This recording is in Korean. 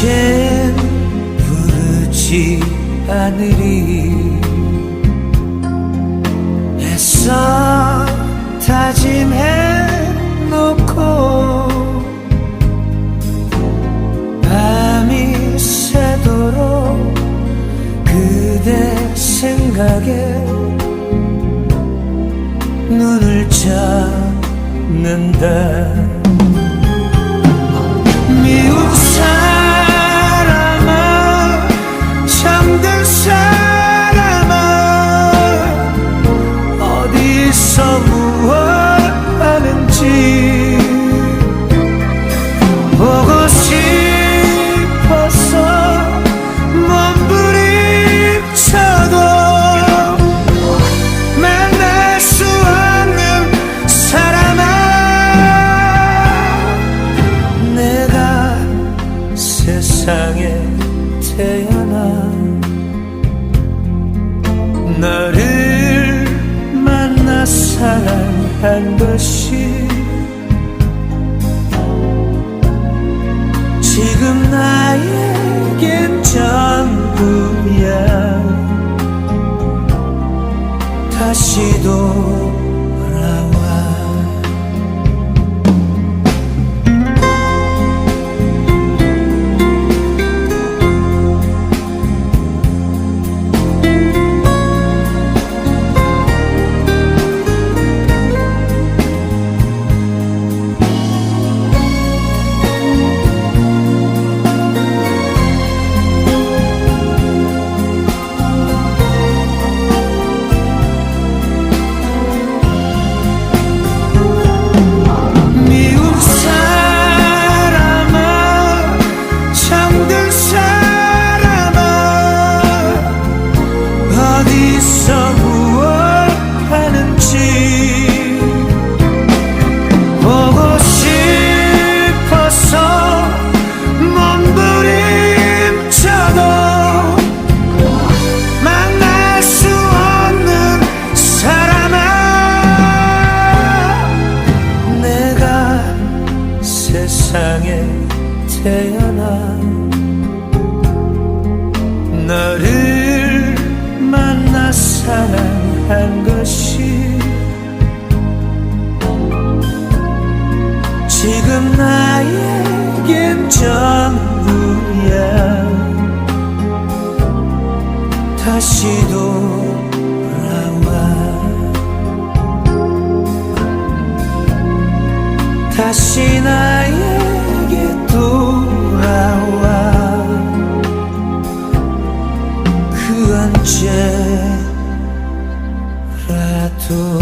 이젠 부르지 않으리. 애써 다짐해 놓고 밤이 새도록 그대 생각에 눈을 잡는다 너를 만나 사랑한 것이 지금 나에겐 전부야. 다시 돌 땅에 태어나 너를 만나 사랑한 것이 지금 나에겐 전부야. 다시 돌아와. 다시 나 cię ratuję.